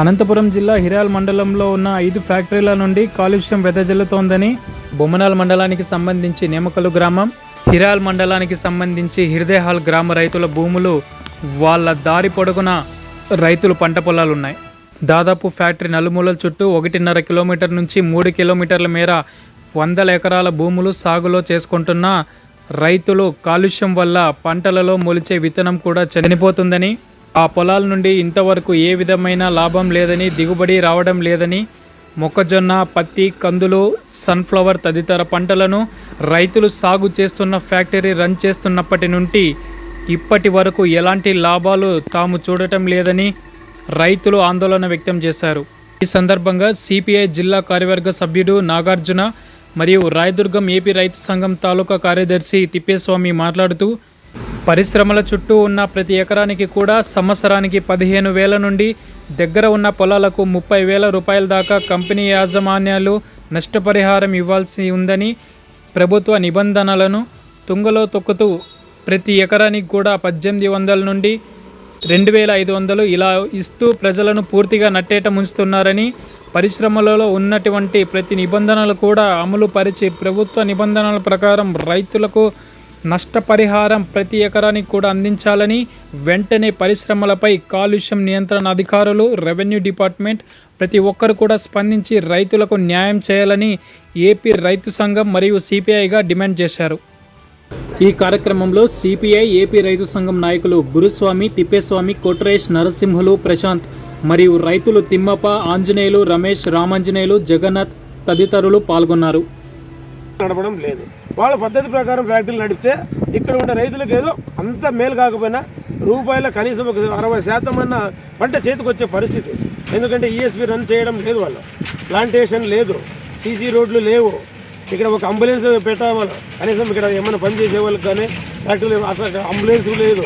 అనంతపురం జిల్లా హిరాల్ మండలంలో ఉన్న ఐదు ఫ్యాక్టరీల నుండి కాలుష్యం వెదజల్లుతోందని బొమ్మనాల్ మండలానికి సంబంధించి నేమకలు గ్రామం హిరాల్ మండలానికి సంబంధించి హిర్దేహాల్ గ్రామ రైతుల భూములు వాళ్ళ దారి పొడుగున రైతులు పంట పొలాలు ఉన్నాయి దాదాపు ఫ్యాక్టరీ నలుమూలల చుట్టూ ఒకటిన్నర కిలోమీటర్ నుంచి మూడు కిలోమీటర్ల మేర వందల ఎకరాల భూములు సాగులో చేసుకుంటున్న రైతులు కాలుష్యం వల్ల పంటలలో మొలిచే విత్తనం కూడా చనిపోతుందని ఆ పొలాల నుండి ఇంతవరకు ఏ విధమైన లాభం లేదని దిగుబడి రావడం లేదని మొక్కజొన్న పత్తి కందులు సన్ఫ్లవర్ తదితర పంటలను రైతులు సాగు చేస్తున్న ఫ్యాక్టరీ రన్ చేస్తున్నప్పటి నుండి ఇప్పటి వరకు ఎలాంటి లాభాలు తాము చూడటం లేదని రైతులు ఆందోళన వ్యక్తం చేశారు. ఈ సందర్భంగా సిపిఐ జిల్లా కార్యవర్గ సభ్యుడు నాగార్జున మరియు రాయదుర్గం ఏపీ రైతు సంఘం తాలూకా కార్యదర్శి తిప్పేస్వామి మాట్లాడుతూ పరిశ్రమల చుట్టూ ఉన్న ప్రతి ఎకరానికి కూడా సంవత్సరానికి పదిహేను వేల నుండి దగ్గర ఉన్న పొలాలకు ముప్పై వేల రూపాయల దాకా కంపెనీ యాజమాన్యాలు నష్టపరిహారం ఇవ్వాల్సి ఉందని ప్రభుత్వ నిబంధనలను తుంగలో తొక్కుతూ ప్రతి ఎకరానికి కూడా పద్దెనిమిది వందల నుండి రెండు వేల ఐదు వందలు ఇలా ఇస్తూ ప్రజలను పూర్తిగా నట్టేట ముంచుతున్నారని పరిశ్రమలలో ఉన్నటువంటి ప్రతి నిబంధనలు కూడా అమలు పరిచి ప్రభుత్వ నిబంధనల ప్రకారం రైతులకు నష్టపరిహారం ప్రతి ఎకరానికి కూడా అందించాలని వెంటనే పరిశ్రమలపై కాలుష్యం నియంత్రణ అధికారులు రెవెన్యూ డిపార్ట్మెంట్ ప్రతి ఒక్కరు కూడా స్పందించి రైతులకు న్యాయం చేయాలని ఏపీ రైతు సంఘం మరియు సిపిఐగా డిమాండ్ చేశారు. ఈ కార్యక్రమంలో సిపిఐ ఏపీ రైతు సంఘం నాయకులు గురుస్వామి తిప్పేస్వామి కొట్రేష్ నరసింహులు ప్రశాంత్ మరియు రైతులు తిమ్మప్ప ఆంజనేయులు రమేష్ రామాంజనేయులు జగన్నాథ్ తదితరులు పాల్గొన్నారు. నడపడం లేదు. వాళ్ళ పద్ధతి ప్రకారం ఫ్యాక్టరీలు నడిపితే ఇక్కడ ఉండే రైతులకు ఏదో అంత మేలు కాకపోయినా రూపాయల కనీసం ఒక అరవై శాతం అన్న పంట చేతికొచ్చే పరిస్థితి. ఎందుకంటే ఈఎస్పీ రన్ చేయడం లేదు వాళ్ళు. ప్లాంటేషన్ లేదు. సీసీ రోడ్లు లేవు. ఇక్కడ ఒక అంబులెన్స్ పెట్టాలి. కనీసం ఇక్కడ ఏమైనా పని చేసే వాళ్ళకి కానీ ఫ్యాక్టరీలు అసలు అంబులెన్స్ లేదు.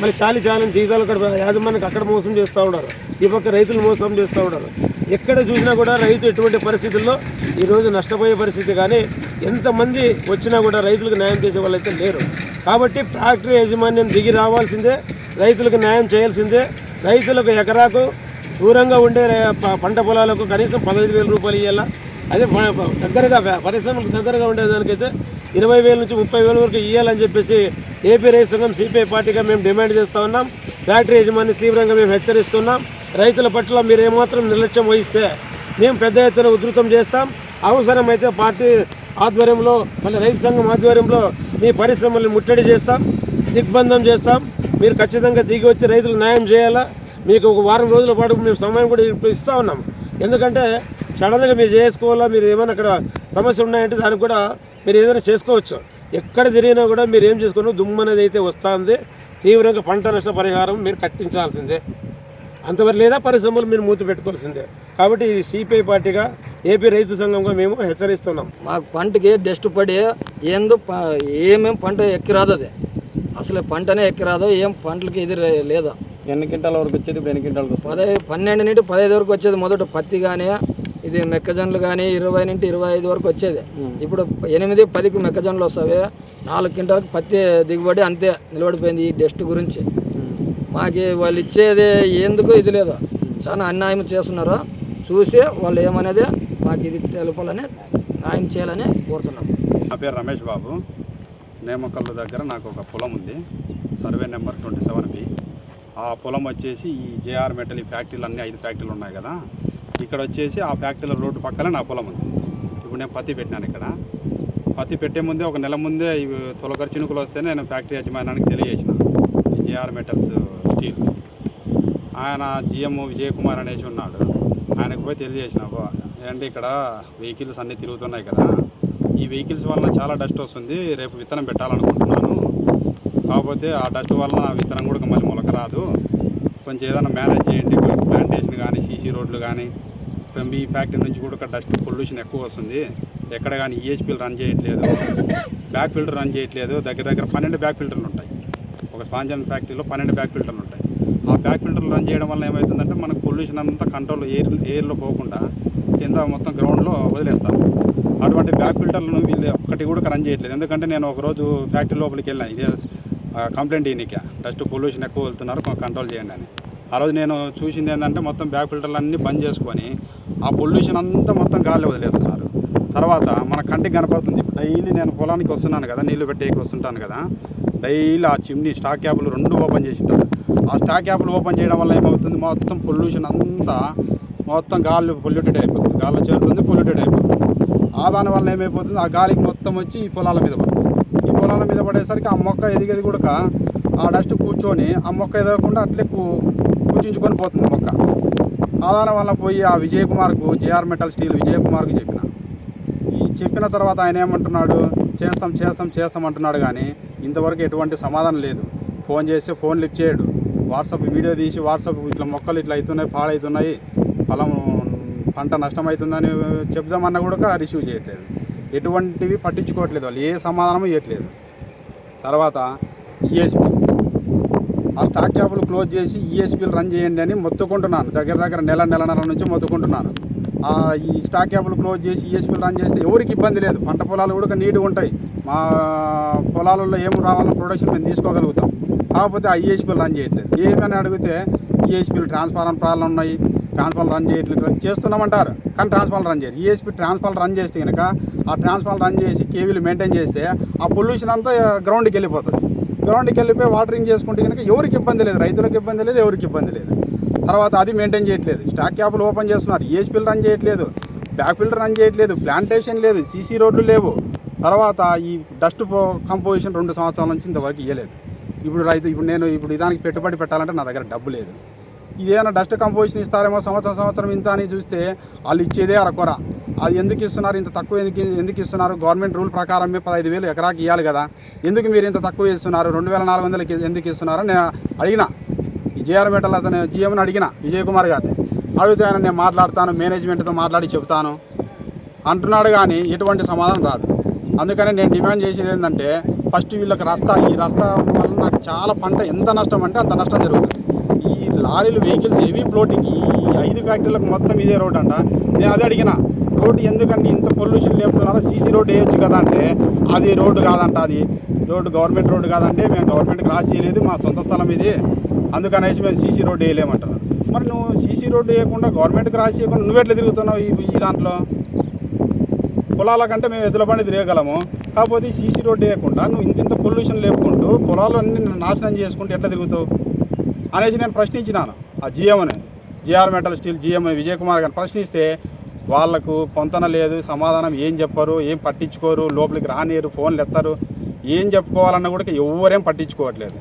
మళ్ళీ చాలి చాలని జీతాలు అక్కడ యాజమాన్యానికి అక్కడ మోసం చేస్తూ ఉన్నారు. ఈ పక్క రైతులు మోసం చేస్తూ ఉన్నారు. ఎక్కడ చూసినా కూడా రైతు ఎటువంటి పరిస్థితుల్లో ఈరోజు నష్టపోయే పరిస్థితి కానీ ఎంతమంది వచ్చినా కూడా రైతులకు న్యాయం చేసే వాళ్ళు లేరు. కాబట్టి ఫ్యాక్టరీ యాజమాన్యం దిగి రావాల్సిందే రైతులకు న్యాయం చేయాల్సిందే. రైతులకు ఎకరాకు దూరంగా ఉండే పంట పొలాలకు కనీసం పదహైదు వేల రూపాయలు ఇవ్వాలా అదే దగ్గరగా పరిశ్రమలకు దగ్గరగా ఉండేదానికైతే ఇరవై వేల నుంచి ముప్పై వేల వరకు ఇవ్వాలని చెప్పేసి ఏపీ రైతు సంఘం సిపిఐ పార్టీగా మేము డిమాండ్ చేస్తూ ఉన్నాం. ఫ్యాక్టరీ యజమాని తీవ్రంగా మేము హెచ్చరిస్తున్నాం. రైతుల పట్ల మీరు ఏమాత్రం నిర్లక్ష్యం వహిస్తే మేము పెద్ద ఎత్తున ఉధృతం చేస్తాం. అవసరమైతే పార్టీ ఆధ్వర్యంలో మళ్ళీ రైతు సంఘం ఆధ్వర్యంలో మీ పరిశ్రమల్ని ముట్టడి చేస్తాం దిగ్బంధం చేస్తాం. మీరు ఖచ్చితంగా దిగి వచ్చి రైతులు న్యాయం చేయాలా? మీకు ఒక వారం రోజుల పాటు మేము సమయం కూడా ఇప్పుడు ఇస్తూ ఉన్నాం. ఎందుకంటే సడన్గా మీరు చేసుకోవాలా మీరు ఏమైనా అక్కడ సమస్య ఉన్నాయంటే దానికి కూడా మీరు ఏదైనా చేసుకోవచ్చు. ఎక్కడ తిరిగినా కూడా మీరు ఏం చేసుకున్నా దుమ్ము అనేది అయితే వస్తుంది. తీవ్రంగా పంట నష్ట పరిహారం మీరు కట్టించాల్సిందే. అంతవరకు లేదా పరిశ్రమలు మీరు మూతి పెట్టుకోవాల్సిందే. కాబట్టి ఇది సిపిఐ పార్టీగా ఏపీ రైతు సంఘంగా మేము హెచ్చరిస్తున్నాం. మాకు పంటకి డస్ట్ పడి ఏందో ప- ఏమేం పంట ఎక్కిరాదు అది. అసలు పంటనే ఎక్కిరాదు ఏం పంటలకి ఇది లేదు. ఎన్ని క్వింటాల వరకు వచ్చేది? ఇప్పుడు ఎన్ని క్వింటాలకు వస్తుంది? పదహైదు పన్నెండు నుండి పదహైదు వరకు వచ్చేది మొదట పత్తి కానీ ఇది మెక్కజొన్నలు కానీ ఇరవై నుండి ఇరవై ఐదు వరకు వచ్చేది. ఇప్పుడు ఎనిమిది పదికి మెక్కజొన్నలు వస్తాయి నాలుగు క్వింటాలకు పత్తి దిగుబడి అంతే నిలబడిపోయింది ఈ డస్ట్ గురించి. మాకు వాళ్ళు ఇచ్చేది ఎందుకు ఇది లేదు. చాలా అన్యాయం చేస్తున్నారు. చూసి వాళ్ళు ఏమనేది మాకు ఇది తెలుపాలని న్యాయం చేయాలని కోరుతున్నాం. నా పేరు రమేష్ బాబు. నేమకల్లు దగ్గర నాకు ఒక పొలం ఉంది. Survey number twenty seven B. ఆ పొలం వచ్చేసి ఈ జేఆర్ మెటల్ ఈ ఫ్యాక్టరీలు అన్ని ఐదు ఫ్యాక్టరీలు ఉన్నాయి కదా. ఇక్కడ వచ్చేసి ఆ ఫ్యాక్టరీల రోడ్డు పక్కనే నా పొలం ఉంది. ఇప్పుడు నేను పత్తి పెట్టినాను ఇక్కడ. పత్తి పెట్టే ముందే ఒక నెల ముందే ఇవి తొలకరి చినుకులు వస్తే నేను ఫ్యాక్టరీ యజమానానికి తెలియజేసినాను ఈ జేఆర్ మెటల్స్ స్టీల్. ఆయన జిఎం విజయ్ కుమార్ అనేసి ఉన్నాడు. ఆయనకు పోయి తెలియజేసిన ఏంటంటే ఇక్కడ వెహికల్స్ అన్నీ తిరుగుతున్నాయి కదా? ఈ వెహికల్స్ వల్ల చాలా డస్ట్ వస్తుంది రేపు విత్తనం పెట్టాలనుకుంటున్నాను. కాకపోతే ఆ డస్ట్ వల్ల విత్తనం కూడా మళ్ళీ మొలక రాదు కొంచెం ఏదైనా మేనేజ్ చేయండి కొంచెం ప్లాంటేషన్ కానీ సీసీ రోడ్లు కానీ. మీ ఫ్యాక్టరీ నుంచి కూడా డస్ట్ పొల్యూషన్ ఎక్కువ వస్తుంది. ఎక్కడ కానీ ఈహెచ్పీలు రన్ చేయట్లేదు. బ్యాక్ ఫిల్టర్ రన్ చేయట్లేదు. దగ్గర దగ్గర పన్నెండు బ్యాక్ ఫిల్టర్లు ఉంటాయి. ఒక స్పాంజన్ ఫ్యాక్టరీలో పన్నెండు బ్యాక్ ఫిల్టర్లు ఉంటాయి. ఆ బ్యాక్ ఫిల్టర్లు రన్ చేయడం వల్ల ఏమవుతుందంటే మనకు పొల్యూషన్ అంతా కంట్రోల్ ఎయిర్ ఎయిర్లో పోకుండా కింద మొత్తం గ్రౌండ్లో వదిలేస్తారు. అటువంటి బ్యాక్ ఫిల్టర్లను వీళ్ళు ఒక్కటి కూడా రన్ చేయట్లేదు. ఎందుకంటే నేను ఒకరోజు ఫ్యాక్టరీ లోపలికి వెళ్ళాను. ఇదే కంప్లైంట్ ఈయనకి. డస్ట్ పొల్యూషన్ ఎక్కువ వెళ్తున్నారు కంట్రోల్ చేయండి అని. ఆ రోజు నేను చూసింది ఏంటంటే మొత్తం బ్యాక్ ఫిల్టర్లు అన్నీ బంద్ చేసుకొని ఆ పొల్యూషన్ అంతా మొత్తం గాలి వదిలేస్తున్నారు. తర్వాత మన కంటికి కనపడుతుంది. డైలీ నేను పొలానికి వస్తున్నాను కదా నీళ్ళు పెట్టేకి వస్తుంటాను కదా. డైలీ ఆ చిమ్నీ స్టాక్ యాప్లు రెండు ఓపెన్ చేసింటారు. ఆ స్టాక్ యాప్లు ఓపెన్ చేయడం వల్ల ఏమవుతుంది? మొత్తం పొల్యూషన్ అంతా మొత్తం గాలి పొల్యూటెడ్ అయిపోతుంది. గాల్లో చేరుతుంది పొల్యూటెడ్ అయిపోతుంది. ఆ దాని వల్ల ఏమైపోతుంది? ఆ గాలికి మొత్తం వచ్చి ఈ పొలాల మీద పడుతుంది. ఈ పొలాల మీద పడేసరికి ఆ మొక్క ఎదిగేది కూడా ఆ డస్ట్ కూర్చొని ఆ మొక్క ఎదగకుండా అట్లే కూ కూర్చుంచుకొని పోతుంది మొక్క. ఆ దాని వల్ల పోయి ఆ విజయ్ కుమార్కు జేఆర్ మెటల్ స్టీల్ విజయ్ కుమార్కు చెప్పిన. ఈ చెప్పిన తర్వాత ఆయన ఏమంటున్నాడు? చేస్తాం చేస్తాం చేస్తాం అంటున్నాడు కానీ ఇంతవరకు ఎటువంటి సమాధానం లేదు. ఫోన్ చేస్తే ఫోన్ లిఫ్ట్ చేయడు. వాట్సాప్ వీడియో తీసి వాట్సాప్ ఇట్లా మొక్కలు ఇట్లా అవుతున్నాయి పాడవుతున్నాయి పొలం పంట నష్టమవుతుందని చెప్దామన్నా కూడా రిసీవ్ చేయట్లేదు. ఎటువంటివి పట్టించుకోవట్లేదు వాళ్ళు. ఏ సమాధానం ఇవ్వట్లేదు తర్వాత ఈఎస్పీ ఆ స్టాక్ క్యాపులు క్లోజ్ చేసి ఈఎస్పీలు రన్ చేయండి అని మొత్తుకుంటున్నాను. దగ్గర దగ్గర నెల నెలన్నర నుంచి మొత్తుకుంటున్నాను. ఈ స్టాక్ యాప్లు క్లోజ్ చేసి ఈఎస్పీలు రన్ చేస్తే ఎవరికి ఇబ్బంది లేదు. పంట పొలాలు కూడా నీట్గా ఉంటాయి. మా పొలాలలో ఏం రావాలన్న ప్రొడక్షన్ మేము తీసుకోగలుగుతాం. కాకపోతే ఆ ఈఎస్పీలు రన్ చేయట్లేదు. ఏమని అడిగితే ఈఎస్పీలు ట్రాన్స్ఫార్మర్ ప్రాబ్లం ఉన్నాయి. ట్రాన్స్ఫార్మర్ రన్ చేయట్లేదు. చేస్తున్నామంటారు. కానీ ట్రాన్స్ఫార్మర్ రన్ చేయరు. ఈఎస్పీ ట్రాన్స్ఫార్మర్ రన్ చేస్తే కనుక ఆ ట్రాన్స్ఫార్మర్ రన్ చేసి కేవీలు మెయింటైన్ చేస్తే ఆ పొల్యూషన్ అంతా గ్రౌండ్కి వెళ్ళిపోతుంది. గ్రౌండ్కి వెళ్ళిపోయి వాటరింగ్ చేసుకుంటే కనుక ఎవరికి ఇబ్బంది లేదు. రైతులకు ఇబ్బంది లేదు ఎవరికి ఇబ్బంది లేదు. తర్వాత అది మెయింటైన్ చేయట్లేదు. స్టాక్ క్యాపులు ఓపెన్ చేస్తున్నారు. ఈఎస్పీలు రన్ చేయట్లేదు. బ్యాక్ ఫిల్టర్ రన్ చేయట్లేదు. ప్లాంటేషన్ లేదు. సీసీ రోడ్లు లేవు. తర్వాత ఈ డస్ట్ కంపోజిషన్ రెండు సంవత్సరాల నుంచి ఇంతవరకు ఇవ్వలేదు ఇప్పుడు రైతు ఇప్పుడు నేను ఇప్పుడు ఇదానికి పెట్టుబడి పెట్టాలంటే నా దగ్గర డబ్బు లేదు. ఇదేమైనా డస్ట్ కంపోజిషన్ ఇస్తారేమో సంవత్సరం సంవత్సరం ఇంత అని చూస్తే వాళ్ళు ఇచ్చేదే అరకొర. అది ఎందుకు ఇస్తున్నారు? ఇంత తక్కువ ఎందుకు ఎందుకు ఇస్తున్నారు? గవర్నమెంట్ రూల్ ప్రకారమే పదహైదు వేలు ఎకరాకి ఇవ్వాలి కదా. ఎందుకు మీరు ఇంత తక్కువ ఇస్తున్నారు రెండు వేల నాలుగు వందలకి ఎందుకు ఇస్తున్నారు? నేను అడిగిన. ఈ జేఆర్ అతను జిఎంని అడిగిన విజయ్ కుమార్ గారిని. అడిగితే ఆయన నేను మాట్లాడతాను మేనేజ్మెంట్తో మాట్లాడి చెప్తాను అంటున్నాడు కానీ ఎటువంటి సమాధానం రాదు. అందుకని నేను డిమాండ్ చేసేది ఏంటంటే ఫస్ట్ వీళ్ళకి రస్తా ఈ రస్తా వల్ల నాకు చాలా పంట ఎంత నష్టం అంటే అంత నష్టం జరుగుతుంది. ఈ లారీలు వెహికల్స్ హెవీ ఫ్లోటింగ్ ఈ ఐదు ఫ్యాక్టరీలకు మొత్తం ఇదే రోడ్ అంట. నేను అదే అడిగిన రోడ్డు ఎందుకంటే ఇంత పొల్యూషన్ లేపుతున్నారో సీసీ రోడ్డు వేయొచ్చు కదా అంటే అది రోడ్డు కాదంట అది. రోడ్డు గవర్నమెంట్ రోడ్డు కాదంటే మేము గవర్నమెంట్కి రాసి చేయలేదు మా సొంత స్థలం ఇది. అందుకనేసి మేము సీసీ రోడ్డు వేయలేమంటున్నారు మరి నువ్వు సీసీ రోడ్డు వేయకుండా గవర్నమెంట్కి రాసి చేయకుండా నువ్వెట్లా తిరుగుతున్నావు ఈ ఈ దాంట్లో? పొలాల కంటే మేము ఎద్దుల బండి తిరగగలము. కాకపోతే సీసీ రోడ్డు వేయకుండా నువ్వు ఇంత ఇంత పొల్యూషన్ లేపుకుంటూ పొలాలు అన్ని నాశనం చేసుకుంటూ ఎట్లా తిరుగుతావు? అనేసి నేను ప్రశ్నించినాను. ఆ జిఎంని GR metal steel GM Vijay Kumar గారిని ప్రశ్నిస్తే వాళ్ళకు పొంతన లేదు సమాధానం ఏం చెప్పరు ఏం పట్టించుకోరు లోపలికి రానియరు ఫోన్లు ఎత్తారు ఏం చెప్పుకోవాలన్నా కూడా ఎవరేం పట్టించుకోవట్లేదు.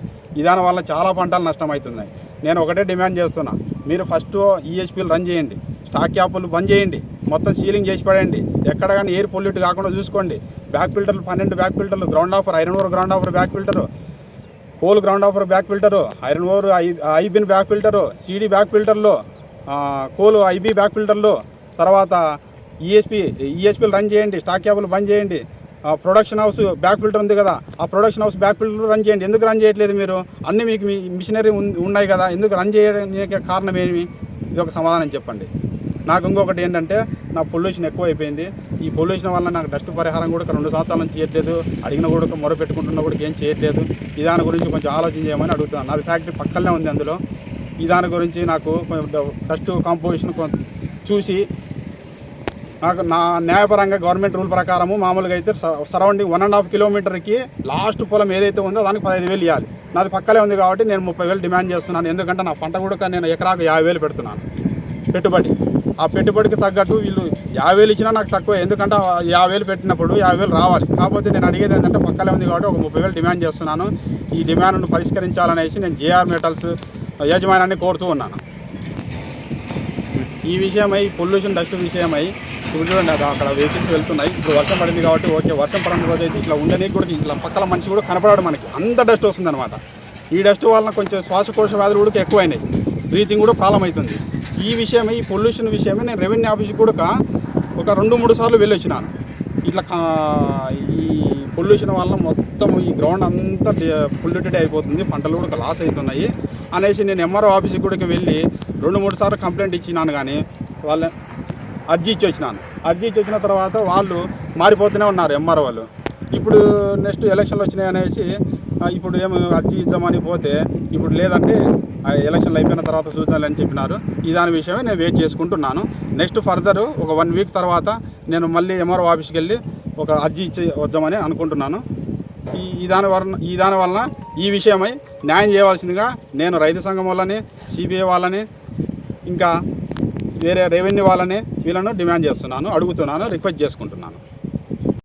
దాని వల్ల చాలా పంటలు నష్టమవుతున్నాయి. నేను ఒకటే డిమాండ్ చేస్తున్నా. మీరు ఫస్ట్ ఈఎస్పీలు రన్ చేయండి. స్టాక్ యాప్లు బంద్ చేయండి. మొత్తం సీలింగ్ చేసి పడండి ఎక్కడ కానీ ఎయిర్ పొల్యూట్ కాకుండా చూసుకోండి. బ్యాక్ ఫిల్టర్లు పన్నెండు బ్యాక్ ఫిల్టర్లు ground offer iron over ground offer back filter coal ground offer back filter iron over ఐబిన్ back filter CD back ఫిల్టర్లు కోల్ ఐబీ బ్యాక్ ఫిల్టర్లు తర్వాత ఈఎస్పీ ఈఎస్పీలు రన్ చేయండి. స్టాక్ యాప్లు బంద్ చేయండి. ప్రొడక్షన్ హౌస్ బ్యాక్ ఫిల్టర్ ఉంది కదా ఆ production house back filter run చేయండి. ఎందుకు రన్ చేయట్లేదు మీరు? అన్ని మీకు మీ మిషనరీ ఉన్నాయి కదా ఎందుకు రన్ చేయడానికి కారణం ఏమి? ఇది ఒక సమాధానం చెప్పండి. నాకు ఇంకొకటి ఏంటంటే నా పొల్యూషన్ ఎక్కువ అయిపోయింది ఈ పొల్యూషన్ వల్ల నాకు డస్ట్ పరిహారం కూడా రెండు సంవత్సరాల నుంచి చేయట్లేదు. అడిగిన కూడా మొర పెట్టుకుంటున్నా కూడా ఏం చేయట్లేదు. ఈ దాని గురించి కొంచెం ఆలోచన చేయమని అడుగుతున్నాను. నాది ఫ్యాక్టరీ పక్కనే ఉంది అందులో. ఈ దాని గురించి నాకు డస్ట్ కాంపోజిషన్ చూసి నాకు నా న్యాయపరంగా గవర్నమెంట్ రూల్ ప్రకారము మామూలుగా అయితే సరౌండింగ్ వన్ అండ్ హాఫ్ కిలోమీటర్కి లాస్ట్ పొలం ఏదైతే ఉందో దానికి పదహైదు వేలు ఇవ్వాలి నాది పక్కలే ఉంది కాబట్టి నేను ముప్పై వేలు డిమాండ్ చేస్తున్నాను. ఎందుకంటే నా పంట కూడా నేను ఎకరాకు యాభై వేలు పెడుతున్నాను. పెట్టుబడి. ఆ పెట్టుబడికి తగ్గట్టు వీళ్ళు యాభై వేలు ఇచ్చినా నాకు తక్కువ. ఎందుకంటే యాభై వేలు పెట్టినప్పుడు యాభై వేలు రావాలి. కాకపోతే నేను అడిగేది ఏంటంటే పక్కలే ఉంది కాబట్టి ఒక ముప్పై వేలు డిమాండ్ చేస్తున్నాను. ఈ డిమాండ్ను పరిష్కరించాలనేసి నేను జేఆర్ మెటల్స్ యజమానాన్ని కోరుతూ ఉన్నాను. ఈ విషయమై పొల్యూషన్ డస్ట్ విషయమై ఇప్పుడు చూడండి అక్కడ వెహికల్స్ వెళ్తున్నాయి. ఇప్పుడు వర్షం పడింది కాబట్టి ఓకే వర్షం పడిన రోజు అయితే ఇట్లా ఉండని కూడా ఇట్లా పక్కల మనిషి కూడా కనపడాడు మనకి. అంత డస్ట్ వస్తుందన్నమాట. ఈ డస్ట్ వలన కొంచెం శ్వాసకోశ వ్యాధులు కూడా ఎక్కువైనాయి. బ్రీతింగ్ కూడా ప్రాబ్లం అవుతుంది ఈ విషయమై ఈ పొల్యూషన్ విషయమై నేను రెవెన్యూ ఆఫీస్కి కూడా ఒక రెండు మూడు సార్లు వెళ్ళి వచ్చినాను ఇట్లా ఈ పొల్యూషన్ వల్ల మొత్తం ఈ గ్రౌండ్ అంతా పొల్యూటెడ్ అయిపోతుంది. పంటలు కూడా లాస్ అవుతున్నాయి. అనేసి నేను ఎంఆర్ఓ ఆఫీస్కి కూడా వెళ్ళి రెండు మూడు సార్లు కంప్లైంట్ ఇచ్చినాను కానీ వాళ్ళ అర్జీ ఇచ్చి వచ్చినాను. అర్జీ ఇచ్చి వచ్చిన తర్వాత వాళ్ళు మారిపోతూనే ఉన్నారు ఎంఆర్ఓ వాళ్ళు. ఇప్పుడు నెక్స్ట్ ఎలక్షన్లు వచ్చినాయి అనేసి ఇప్పుడు ఏమి అర్జీ ఇద్దామని పోతే ఇప్పుడు లేదంటే ఆ ఎలక్షన్లు అయిపోయిన తర్వాత చూద్దామని చెప్పినారు. ఈ దాని విషయమే నేను వెయిట్ చేసుకుంటున్నాను. నెక్స్ట్ ఫర్దర్ ఒక వన్ వీక్ తర్వాత నేను మళ్ళీ ఎంఆర్ఓ ఆఫీస్కి వెళ్ళి ఒక అర్జీ ఇచ్చి వద్దామని అనుకుంటున్నాను. ఈ దాని వలన ఈ దాని వలన ఈ విషయమై న్యాయం చేయవలసిందిగా నేను రైతు సంఘం వాళ్ళని సిబిఐ వాళ్ళని ఇంకా వేరే రెవెన్యూ వాళ్ళని వీళ్ళను డిమాండ్ చేస్తున్నాను అడుగుతున్నాను రిక్వెస్ట్ చేసుకుంటున్నాను.